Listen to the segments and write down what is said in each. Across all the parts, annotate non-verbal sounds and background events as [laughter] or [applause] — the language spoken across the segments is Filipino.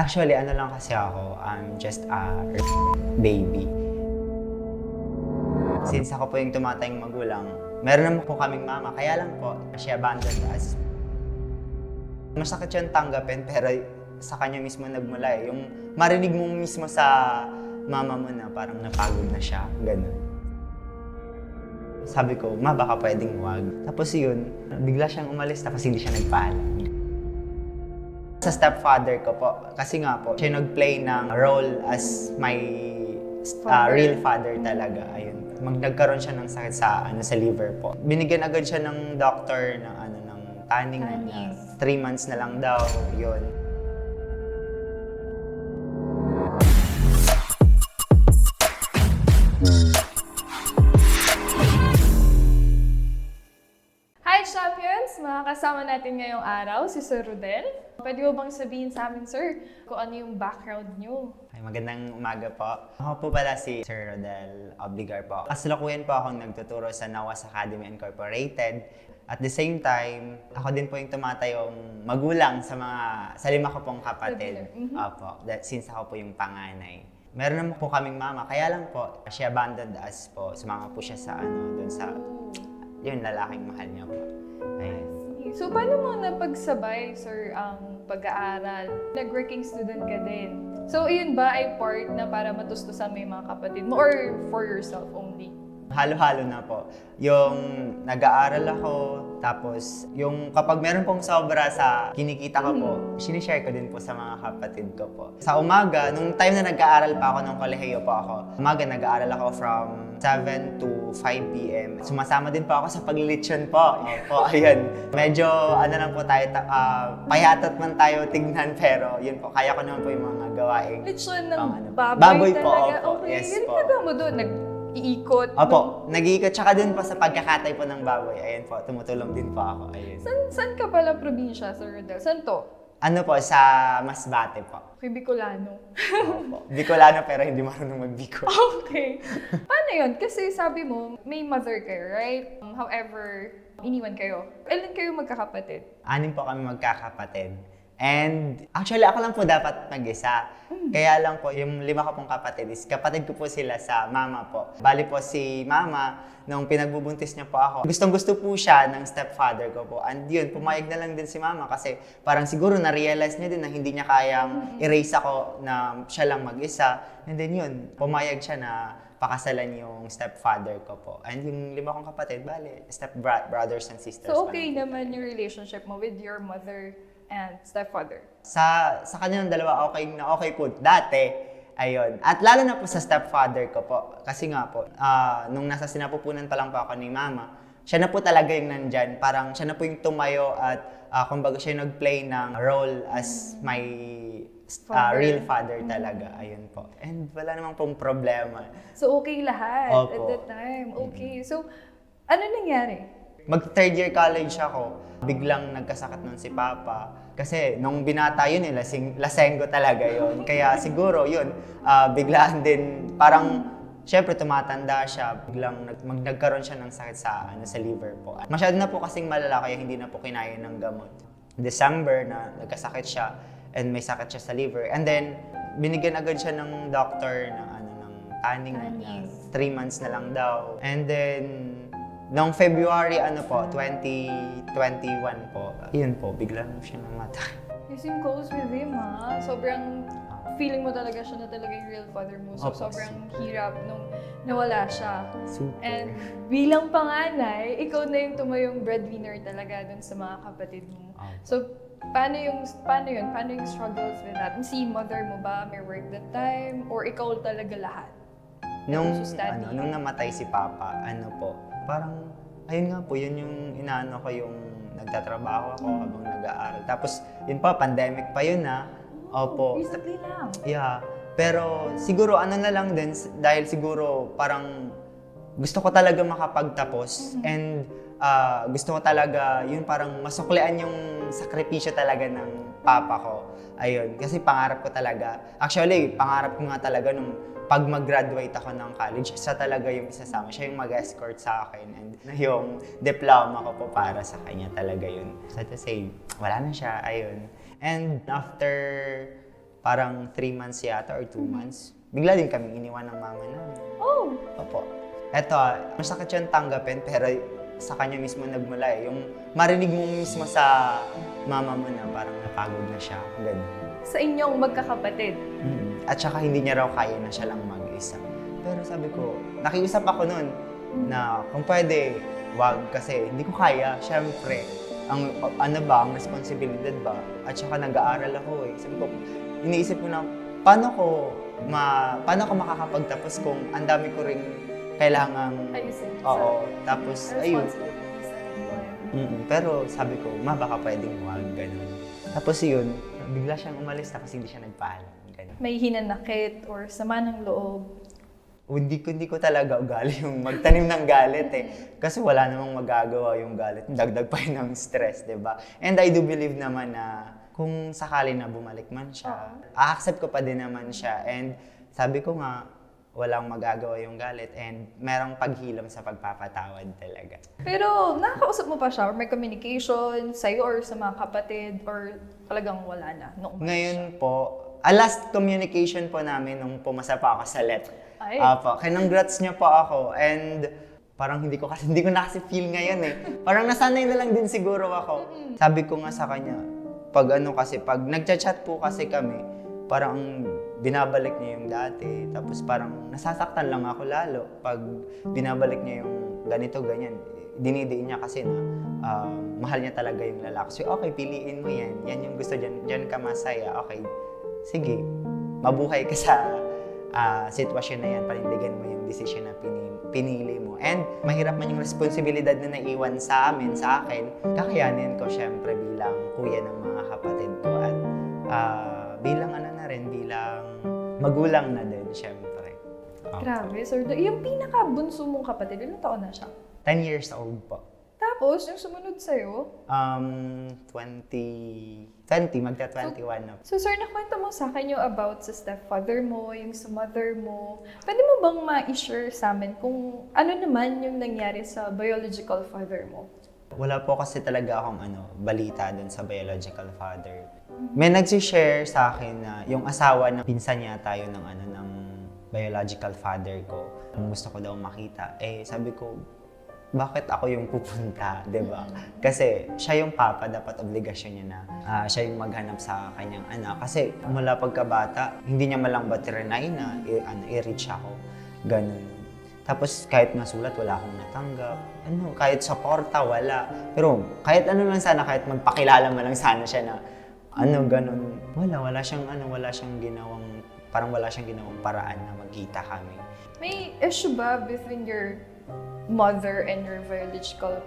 Actually, ano lang kasi ako, I'm just a baby. Since ako po yung tumatayong magulang, meron naman po kaming mama, kaya lang po, she abandoned us. Masakit yun tanggapin, pero sa kanya mismo nagmula eh. Yung marinig mo mismo sa mama mo na parang napagod na siya, ganun. Sabi ko, ma, baka pwedeng wag. Tapos yun, bigla siyang umalis tapos hindi siya nagpaalam. Sa stepfather ko po, kasi nga po, siya nag-play ng role as my uh, real father talaga. Ayun. Mag nagkaroon siya ng sakit sa ano sa liver po. Binigyan agad siya ng doctor ng ano ng tanning na, Tanning. na three months na lang daw. Yun. Makakasama natin ngayong araw si Sir Rodel. Pwede mo bang sabihin sa amin, sir, kung ano yung background nyo? Ay, magandang umaga po. Ako po pala si Sir Rodel Obligar po. Kasalukuyan po akong nagtuturo sa Nawas Academy Incorporated. At the same time, ako din po yung tumatayong magulang sa mga sa lima ko pong kapatid. Mhm. Opo, that, since ako po yung panganay. Meron naman po kaming mama, kaya lang po, she abandoned us po. Sumama po siya sa ano, dun sa, yun, lalaking mahal niya po. Ayun. So, paano mo napagsabay, sir, ang pag-aaral? Nag-working student ka din. So, iyon ba ay part na para matustusan mo yung mga kapatid mo or for yourself only? Halo-halo na po. Yung nag-aaral ako, tapos yung kapag meron pong sobra sa kinikita ko po, sinishare ko din po sa mga kapatid ko po. Sa umaga, nung time na nag-aaral pa ako ng kolehiyo po ako, umaga nag-aaral ako from 7 to 5 p.m. Sumasama din po ako sa paglilitsyon po. Opo, [laughs] ayun. Medyo ano lang po tayo, ta- ah, payatot man tayo tignan, pero yun po, kaya ko naman po yung mga gawain. Lechon ng Pang ano? baboy, Baboy po, talaga. opo. Okay, Yes yun po. ginagawa mo doon. Nag-iikot. Opo, nag-iikot. Tsaka din po sa pagkakatay po ng baboy. Ayun po, tumutulong din po ako. Ayun. San, san ka pala probinsya, Sir Rodel? San to? Ano po, sa Masbate po. Kay Bicolano. Opo. Bicolano pero hindi marunong magbicol. [laughs] Okay. Paano yun? Kasi sabi mo, may mother kayo, right? However, iniwan kayo. Ilan kayo magkakapatid? Anim po kami magkakapatid. And actually, ako lang po dapat mag-isa. Kaya lang po, yung lima ko pong kapatid is kapatid ko po sila sa mama po. Bali po si mama, nung pinagbubuntis niya po ako, gustong gusto po siya ng stepfather ko po. And yun, pumayag na lang din si mama kasi parang siguro na-realize niya din na hindi niya kayang erase ako na siya lang mag-isa. And then yun, pumayag siya na pakasalan yung stepfather ko po. And yung lima kong kapatid, bali, step brothers and sisters. So, okay naman yung relationship mo with your mother and stepfather. sa sa kanilang dalawa okay na okay po dati ayun at lalo na po sa stepfather ko po kasi nga po ah, nung nasa sinapupunan pa lang po ako ni mama siya na po talaga yung nandyan parang siya na po yung tumayo at ah, kumbaga siya yung nag-play ng role as my ah, Father. real father talaga ayun po and wala namang pong problema So, okay lahat at Opo. that time. Okay. So, ano nangyari? Mag third year college ako, biglang nagkasakit nun si Papa. Kasi nung binata yun eh, lasing, lasenggo talaga yon [laughs] Kaya siguro yun, ah, biglaan din, parang Siyempre, tumatanda siya. Biglang nag, mag, nagkaroon siya ng sakit sa, ano, sa liver po. Masyado na po kasing malala, kaya hindi na po kinaya ng gamot. December na nagkasakit siya and may sakit siya sa liver. And then, binigyan agad siya ng doctor ng, ano, ng tanning na, na Tanning. three months na lang daw. And then, Noong February, ano po, 2021 po, yun po, bigla na siya namatay. You seem close with him, ha? Sobrang feeling mo talaga siya na talaga yung real father mo. So, Opo. sobrang hirap nung nawala siya. Super. And bilang panganay, ikaw na yung tumayong breadwinner talaga dun sa mga kapatid mo. Opo. So, paano yung, paano yun? Paano yung struggles with that? Si mother mo ba may work that time? Or ikaw talaga lahat? nung, ano, nung namatay si Papa, ano po, parang, ayun nga po, yun yung inaano ko yung nagtatrabaho ako habang nag-aaral. Tapos, yun pa, pandemic pa yun na. Opo. Recently lang. Yeah. Pero siguro ano na lang din dahil siguro parang gusto ko talaga makapagtapos and ah, gusto ko talaga yun parang masuklian yung sakripisyo talaga ng papa ko. Ayun, kasi pangarap ko talaga. Actually, pangarap ko nga talaga nung pag mag-graduate ako ng college, siya talaga yung isasama. Siya yung mag-escort sa akin and yung diploma ko po para sa kanya talaga yun. So to say, wala na siya, ayun. And after parang 3 months yata or 2 months, bigla din kaming iniwan ng mama namin. Oh, Opo. Eto, masakit yung tanggapin, pero sa kanya mismo nagmula eh. Yung marinig mo mismo sa mama mo na parang napagod na siya. Ganun. sa inyong magkakapatid. Mm. At saka hindi niya raw kaya na siya lang mag-isa. Pero sabi ko, nakiusap ako nun na kung pwede, wag kasi hindi ko kaya. Siyempre, ang ano ba, ang responsibilidad ba? At saka nag-aaral ako eh. Sabi ko, iniisip ko na, paano ko ma paano ko makakapagtapos kung ang dami ko ring kailangang Ayusin. Oo. Tapos, ayun. Responsibilities na employer. Mm, pero sabi ko, ma, baka pwedeng wag, ganun. Tapos yun, bigla siyang umalis tapos hindi siya nagpaalam. Ganun. May hinanakit or sama ng loob. O, Hindi ko, hindi ko talaga ugali yung magtanim ng galit eh. Kasi wala namang magagawa yung galit. Dagdag pa yun ng stress, di ba? And I do believe naman na kung sakali na bumalik man siya, a-accept ko pa din naman siya. And sabi ko nga, walang magagawa yung galit and merong paghilom sa pagpapatawad talaga. Pero nakakausap mo pa siya or may communication sa'yo or sa mga kapatid or talagang wala na? Nung umalis siya? Ngayon po, a last communication po namin nung pumasa pa ako sa let. Ay. Apo, kinongrats niya po ako and parang hindi ko kasi hindi ko na kasi feel ngayon eh. Parang nasanay na lang din siguro ako. Sabi ko nga sa kanya, pag ano kasi, pag nagchat-chat po kasi kami, parang ang binabalik niya yung dati. Tapos parang nasasaktan lang ako lalo pag binabalik niya yung ganito, ganyan. Dinidiin niya kasi na ah, mahal niya talaga yung lalaki. So, okay, piliin mo yan. Yan yung gusto dyan. Dyan ka masaya. Okay, sige. Mabuhay ka sa ah, sitwasyon na yan. Panindigan mo yung decision na pinili, pinili mo. And mahirap man yung responsibilidad na naiwan sa amin, sa akin. Kakayanin ko syempre bilang kuya ng mga kapatid ko. At ah, bilang ano na rin, bilang magulang na din, syempre. Opo. Grabe, sir. Yung pinaka-bunso mong kapatid, ilang taon na siya? 10 years old po. Tapos, yung sumunod sa'yo, Um, 20, 20, magta 21 na. So sir, nakwento mo sa akin yung about sa stepfather mo, yung sa mother mo. Pwede mo bang ma-share sa amin kung ano naman yung nangyari sa biological father mo? Wala po kasi talaga akong ano, balita dun sa biological father. May nagsishare sa akin na yung asawa ng pinsan niya tayo ng ano ng biological father ko. Kung gusto ko daw makita, eh sabi ko, bakit ako yung pupunta, [laughs] 'di ba? Kasi siya yung papa, dapat obligasyon niya na ah, siya yung maghanap sa kanyang anak. Kasi mula pagkabata, hindi niya malang batrinay na i- ano, i-reach ako. Ganun. Tapos kahit masulat, wala akong natanggap. Ano, kahit sa porta, wala. Pero kahit ano lang sana, kahit magpakilala mo lang sana siya na ano, ganun. Wala, wala siyang ano, wala siyang ginawang, parang wala siyang ginawang paraan na magkita kami. May issue ba between your mother and your biological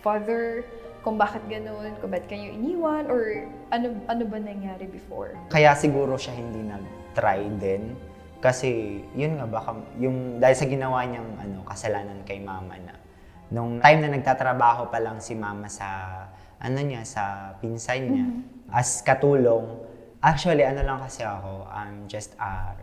father? Kung bakit ganun? Kung bakit kayo iniwan? Or ano, ano ba nangyari before? Kaya siguro siya hindi nag-try din. Kasi yun nga baka yung dahil sa ginawa niyang ano kasalanan kay mama na nung time na nagtatrabaho pa lang si mama sa ano niya sa pinsan niya as katulong actually ano lang kasi ako I'm just a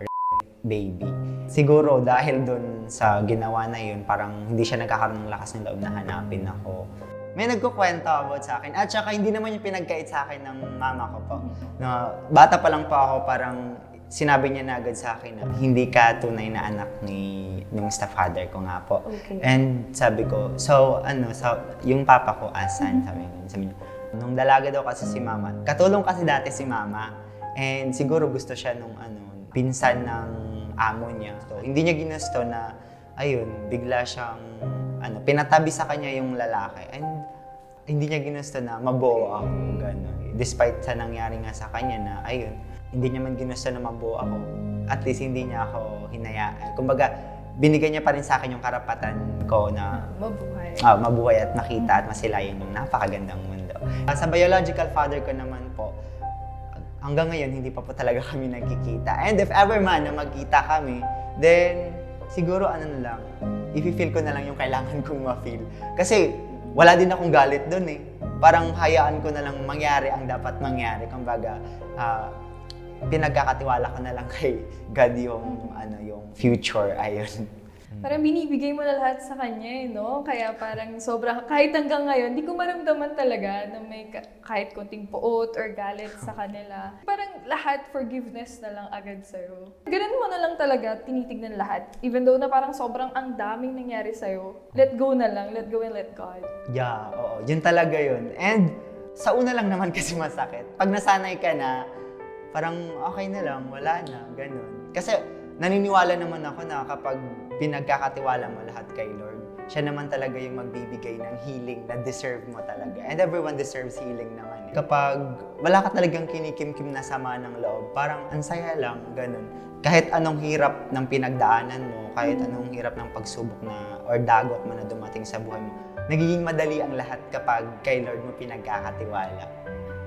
baby. Siguro dahil dun sa ginawa na yun, parang hindi siya nagkakaroon ng lakas ng loob na hanapin ako. May nagkukwento about sa akin. At saka hindi naman yung pinagkait sa akin ng mama ko po. Na bata pa lang po ako, parang sinabi niya na agad sa akin na hindi ka tunay na anak ni ng stepfather ko nga po. Okay. And sabi ko, so ano, so, yung papa ko asan? Sabi niya, sabi niya, nung dalaga daw kasi si mama, katulong kasi dati si mama, and siguro gusto siya nung ano, pinsan ng amo niya. So, hindi niya ginusto na, ayun, bigla siyang, ano, pinatabi sa kanya yung lalaki. And hindi niya ginusto na mabuo ako, gano'n. Despite sa nangyari nga sa kanya na, ayun, hindi niya man ginusto na mabuo ako. At least hindi niya ako hinayaan. Kumbaga, binigyan niya pa rin sa akin yung karapatan ko na Mabuhay. ah, mabuhay at makita at masilayan yung napakagandang mundo. Ah, sa biological father ko naman po, hanggang ngayon hindi pa po talaga [laughs] kami nagkikita. And if ever man na magkita kami, then siguro ano na lang, i-feel ko na lang yung kailangan kong ma-feel. Kasi wala din akong galit doon eh. Parang hayaan ko na lang mangyari ang dapat mangyari. Kumbaga, ah, pinagkakatiwala ko na lang kay God yung, ano, yung future. [laughs] Ayun. Parang binibigay mo na lahat sa kanya, eh, no? Kaya parang sobrang, kahit hanggang ngayon, di ko maramdaman talaga na may ka- kahit konting puot or galit sa kanila. Parang lahat forgiveness na lang agad sa'yo. Ganun mo na lang talaga, tinitignan lahat. Even though na parang sobrang ang daming nangyari sa'yo, let go na lang, let go and let God. Yeah, oo. Yun talaga yun. And sa una lang naman [laughs] kasi masakit. Pag nasanay ka na, parang okay na lang, wala na, ganun. Kasi naniniwala naman ako na kapag pinagkakatiwala mo lahat kay Lord, siya naman talaga yung magbibigay ng healing na deserve mo talaga. And everyone deserves healing naman. eh. Kapag wala ka talagang kinikimkim na sama ng loob, parang ang saya lang, ganun. Kahit anong hirap ng pinagdaanan mo, kahit anong hirap ng pagsubok na or dagot mo na dumating sa buhay mo, nagiging madali ang lahat kapag kay Lord mo pinagkakatiwala.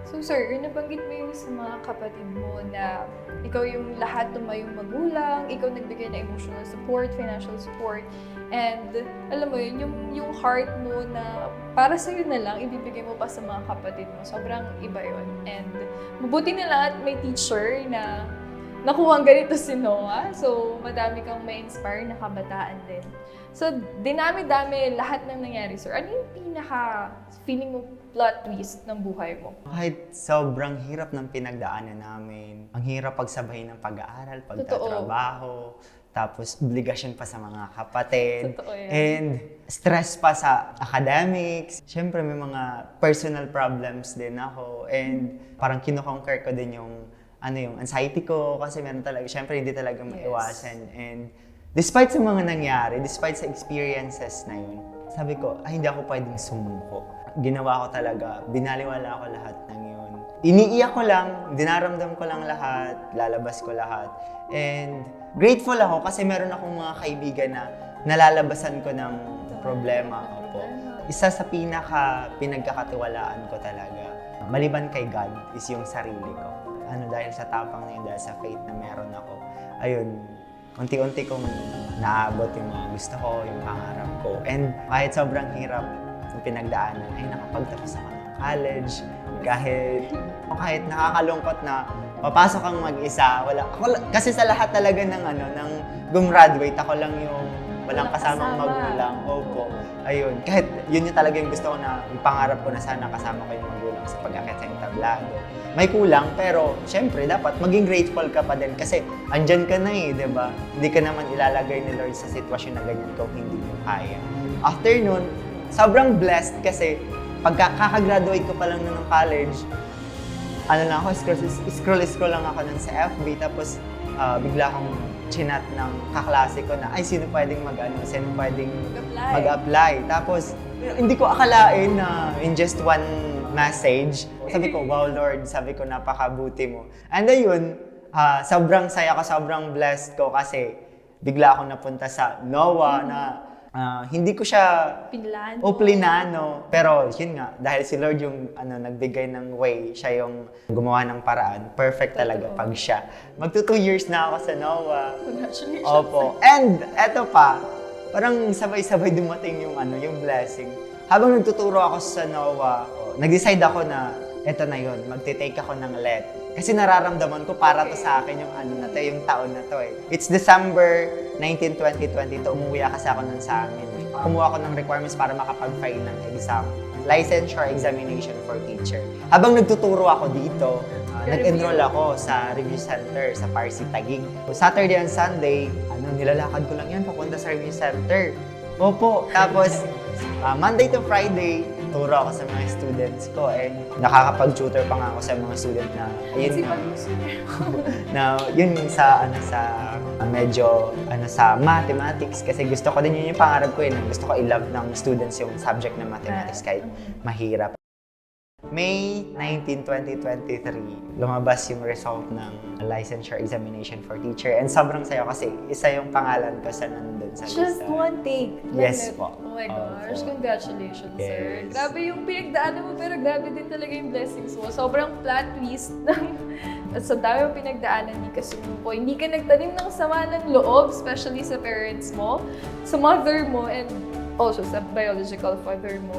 So sir, nabanggit mo yung sa mga kapatid mo na ikaw yung lahat ng mayong magulang, ikaw nagbigay ng emotional support, financial support, and alam mo yun, yung, yung heart mo na para sa'yo na lang, ibibigay mo pa sa mga kapatid mo. Sobrang iba yun. And mabuti na lang at may teacher na nakuha ang ganito si Noah. So, madami kang may inspire na kabataan din. So, dinami-dami lahat ng nangyari, sir. Ano yung pinaka feeling mo plot twist ng buhay mo? Kahit sobrang hirap ng pinagdaanan namin, ang hirap pagsabay ng pag-aaral, pagtatrabaho, tapos obligasyon pa sa mga kapatid, Totoo yan. and stress pa sa academics. Siyempre may mga personal problems din ako, and parang kinoconquer ko din yung ano yung anxiety ko kasi meron talaga, siyempre hindi talaga maiwasan. And despite sa mga nangyari, despite sa experiences na yun, sabi ko, ay hindi ako pwedeng sumuko. Ginawa ko talaga, binaliwala ko lahat ng yun. Iniiyak ko lang, dinaramdam ko lang lahat, lalabas ko lahat. And grateful ako kasi meron akong mga kaibigan na nalalabasan ko ng problema. Opo. Isa sa pinaka pinagkakatiwalaan ko talaga, maliban kay God, is yung sarili ko. Ano dahil sa tapang na yun, dahil sa faith na meron ako, ayun, unti-unti kong naabot yung mga gusto ko, yung pangarap ko. And kahit sobrang hirap yung pinagdaanan, ay nakapagtapos ako ng college. Kahit, kahit nakakalungkot na papasok kang mag-isa, wala, ako, kasi sa lahat talaga ng ano, ng gumraduate, ako lang yung walang kasamang kasama. magulang. Opo. Ayun. Kahit yun yung talaga yung gusto ko na, yung pangarap ko na sana kasama ko yung sa pag-akit sa entablado. May kulang, pero syempre, dapat maging grateful ka pa din kasi andyan ka na eh, di ba? Hindi ka naman ilalagay ni Lord sa sitwasyon na ganyan kung hindi mo kaya. After nun, sobrang blessed kasi pagka kakagraduate ko pa lang nun ng college, ano lang ako, scroll, scroll, scroll lang ako nun sa FB, tapos ah, bigla akong chinat ng kaklase ko na, ay, sino pwedeng mag, ano, sino pwedeng Mag-apply. mag-apply. Tapos, hindi ko akalain na in just one message, sabi ko, wow Lord, sabi ko, napakabuti mo. And ayun, ah, sobrang saya ko, sobrang blessed ko kasi bigla akong napunta sa NOAA na ah, hindi ko siya Pinlan. o plinano. Pero yun nga, dahil si Lord yung ano, nagbigay ng way, siya yung gumawa ng paraan. Perfect talaga Totoo. pag siya. Magto two years na ako sa NOAA. Congratulations. Opo. And eto pa, parang sabay-sabay dumating yung ano, yung blessing. Habang nagtuturo ako sa NOAA, oh, nag-decide ako na eto na yun, magte-take ako ng let. Kasi nararamdaman ko para to sa akin yung ano na to, yung taon na to eh. It's December 19, 2022, umuwi kasi ako nun sa amin. Kumuha ako ng requirements para makapag-file ng exam. Licensure examination for teacher. Habang nagtuturo ako dito, ah, nag-enroll ako sa review center sa Parsi Taguig. Saturday and Sunday, ano, nilalakad ko lang yan papunta sa review center. Opo. Tapos, ah, Monday to Friday, turo ako sa mga students ko and nakakapag-tutor pa nga ako sa mga student na ayun niya. [laughs] na yun sa ano sa medyo ano sa mathematics. Kasi gusto ko din yun yung pangarap ko yun gusto ko i-love ng students yung subject ng mathematics kahit mahirap May 19, 2023, lumabas yung result ng licensure examination for teacher. And sobrang sayo kasi isa yung pangalan ko sa nandun sa Just lista. one take. Yes po. Oh my gosh, Opo. congratulations, sir. Yes. Grabe yung pinagdaanan mo, pero grabe din talaga yung blessings mo. Sobrang plot twist ng sa dami yung pinagdaanan ni Kasumuko. Hindi ka nagtanim ng sama ng loob, especially sa parents mo, sa mother mo, and also sa biological father mo.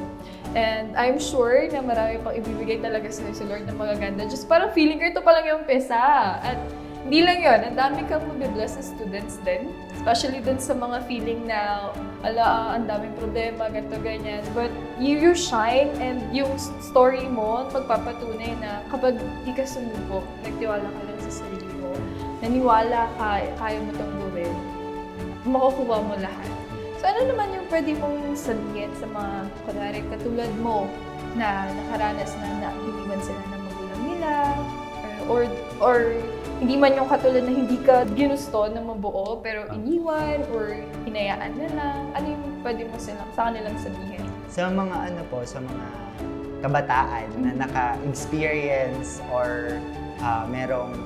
And I'm sure na marami pang ibibigay talaga sa si Lord na magaganda. Just parang feeling ko ito pa lang yung pesa. At Hindi lang yun, ang dami kang mabibless na students din. Especially dun sa mga feeling na, ala, ang daming problema, ganito, ganyan. But you, you shine and yung story mo, magpapatunay na kapag di ka sumubok, nagtiwala ka lang sa sarili mo, naniwala ka, kaya mo itong gawin, makukuha mo lahat. So ano naman yung pwede mong sabihin sa mga, kunwari, katulad mo, na nakaranas na na iniwan sila ng magulang nila, or, or, or hindi man yung katulad na hindi ka ginusto na mabuo, pero iniwan, or hinayaan na lang, ano yung pwede mo sila, sa kanilang sabihin? Sa mga ano po, sa mga kabataan na naka-experience or ah, merong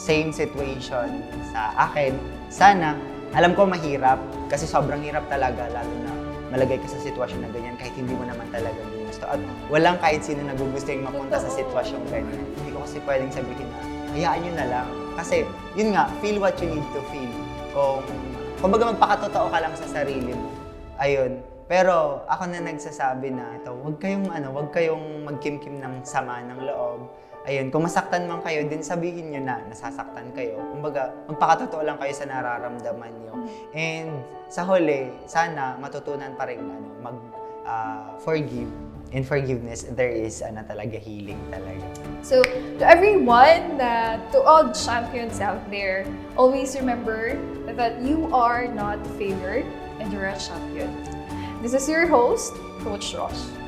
same situation sa akin, sana, alam ko mahirap, kasi sobrang hirap talaga, lalo na malagay ka sa sitwasyon na ganyan kahit hindi mo naman talaga ginusto. At walang kahit sino nagugusto yung mapunta sa sitwasyon ganyan. Hindi ko kasi pwedeng sabihin na, hayaan nyo na lang. Kasi, yun nga, feel what you need to feel. Kung, kumbaga magpakatotoo ka lang sa sarili mo. Ayun. Pero ako na nagsasabi na ito, wag kayong ano, wag kayong magkimkim ng sama ng loob. Ayun, kung masaktan man kayo, din sabihin nyo na nasasaktan kayo. Kumbaga, magpakatotoo lang kayo sa nararamdaman nyo. And sa huli, sana matutunan pa rin ano, mag ah, forgive. In forgiveness, there is ano talaga healing talaga. So, to everyone, uh, to all champions out there, always remember that you are not failure and you're a champion. This is your host, Coach Rosh.